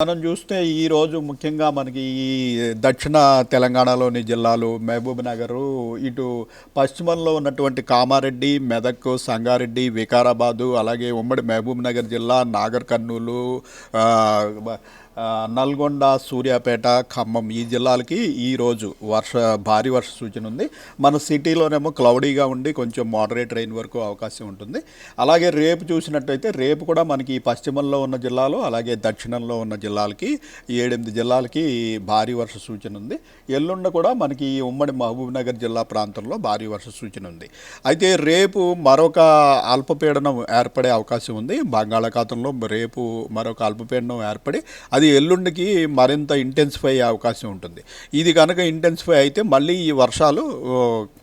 మనం చూస్తే ఈ రోజు ముఖ్యంగా మనకి ఈ దక్షిణ తెలంగాణలోని జిల్లాలు మహబూబ్ నగరు ఇటు పశ్చిమంలో ఉన్నటువంటి కామారెడ్డి మెదక్ సంగారెడ్డి వికారాబాదు అలాగే ఉమ్మడి మహబూబ్ నగర్ జిల్లా నాగర్ కర్నూలు నల్గొండ సూర్యాపేట ఖమ్మం ఈ జిల్లాలకి ఈరోజు వర్ష భారీ వర్ష సూచన ఉంది. మన సిటీలోనేమో క్లౌడీగా ఉండి కొంచెం మోడరేట్ రైన్ వరకు అవకాశం ఉంటుంది. అలాగే రేపు చూసినట్టయితే రేపు కూడా మనకి పశ్చిమంలో ఉన్న జిల్లాలు అలాగే దక్షిణంలో ఉన్న జిల్లాలకి ఏడెనిమిది జిల్లాలకి భారీ వర్ష సూచన ఉంది. ఎల్లుండ కూడా మనకి ఉమ్మడి మహబూబ్నగర్ జిల్లా ప్రాంతంలో భారీ వర్ష సూచన ఉంది. అయితే రేపు మరొక అల్పపీడనం ఏర్పడే అవకాశం ఉంది. బంగాళాఖాతంలో రేపు మరొక అల్పపీడనం ఏర్పడి అది ఎల్లుండికి మరింత ఇంటెన్సిఫై అయ్యే అవకాశం ఉంటుంది. ఇది కనుక ఇంటెన్సిఫై అయితే మళ్ళీ ఈ వర్షాలు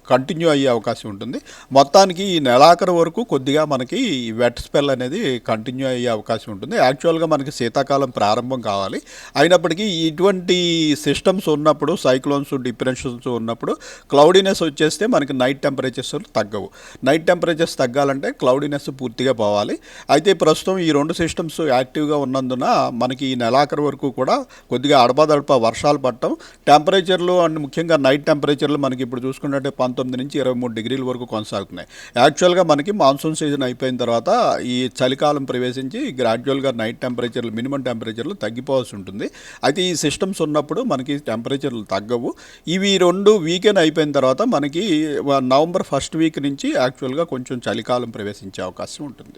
కంటిన్యూ అయ్యే అవకాశం ఉంటుంది. మొత్తానికి ఈ నెలాఖరు వరకు కొద్దిగా మనకి ఈ వెట్ స్పెల్ అనేది కంటిన్యూ అయ్యే అవకాశం ఉంటుంది. యాక్చువల్గా మనకి శీతాకాలం ప్రారంభం కావాలి. అయినప్పటికీ ఇటువంటి సిస్టమ్స్ ఉన్నప్పుడు సైక్లోన్స్ డిప్రెషన్స్ ఉన్నప్పుడు క్లౌడీనెస్ వచ్చేస్తే మనకి నైట్ టెంపరేచర్స్ తగ్గవు. నైట్ టెంపరేచర్స్ తగ్గాలంటే క్లౌడీనెస్ పూర్తిగా పోవాలి. అయితే ప్రస్తుతం ఈ రెండు సిస్టమ్స్ యాక్టివ్గా ఉన్నందున మనకి ఈ నెలాఖరు వరకు కూడా కొద్దిగా అడపాదడప వర్షాలు పడటం. టెంపరేచర్లు అండ్ ముఖ్యంగా నైట్ టెంపరేచర్లు మనకి ఇప్పుడు చూసుకున్నట్టే పంతొమ్మిది నుంచి ఇరవై మూడు డిగ్రీల వరకు కొనసాగుతున్నాయి. యాక్చువల్గా మనకి మాన్సూన్ సీజన్ అయిపోయిన తర్వాత ఈ చలికాలం ప్రవేశించి గ్రాడ్యువల్గా నైట్ టెంపరేచర్లు మినిమం టెంపరేచర్లు తగ్గిపోవాల్సి ఉంటుంది. అయితే ఈ సిస్టమ్స్ ఉన్నప్పుడు మనకి టెంపరేచర్లు తగ్గవు. ఇవి రెండు వీకెండ్ అయిపోయిన తర్వాత మనకి నవంబర్ ఫస్ట్ వీక్ నుంచి యాక్చువల్గా కొంచెం చలికాలం ప్రవేశించే అవకాశం ఉంటుంది.